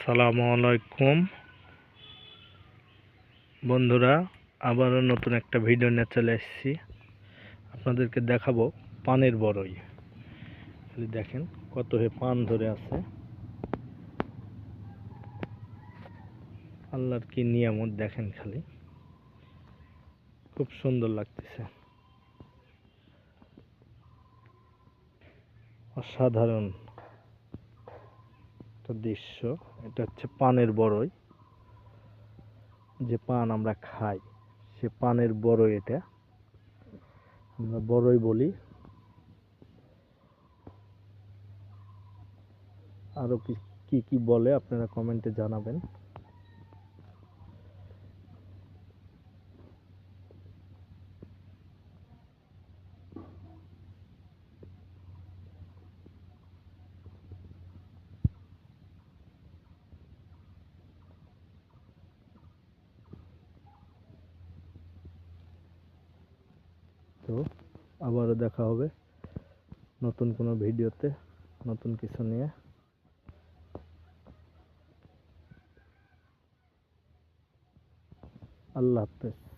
আসসালামু আলাইকুম। বন্ধুরা, আবারও নতুন একটা ভিডিও নিয়ে চলে এসেছি। আপনাদেরকে দেখাবো পানের বড়ই খালি দেখেন কত হে পান ধরে আছে। আল্লাহর কি নিয়ামত দেখেন খালি। খুব সুন্দর লাগতেছে। অসাধারণ একটা দৃশ্য, এটা হচ্ছে পানের বড়ই যে পান আমরা খাই, সে পানের বড়ই এটা। আমরা বড়ই বলি। আরও কি কি কি বলে আপনারা কমেন্টে জানাবেন। তো আবারও দেখা হবে নতুন কোনো ভিডিওতে নতুন কিছু নিয়ে। আল্লাহ হাফেজ।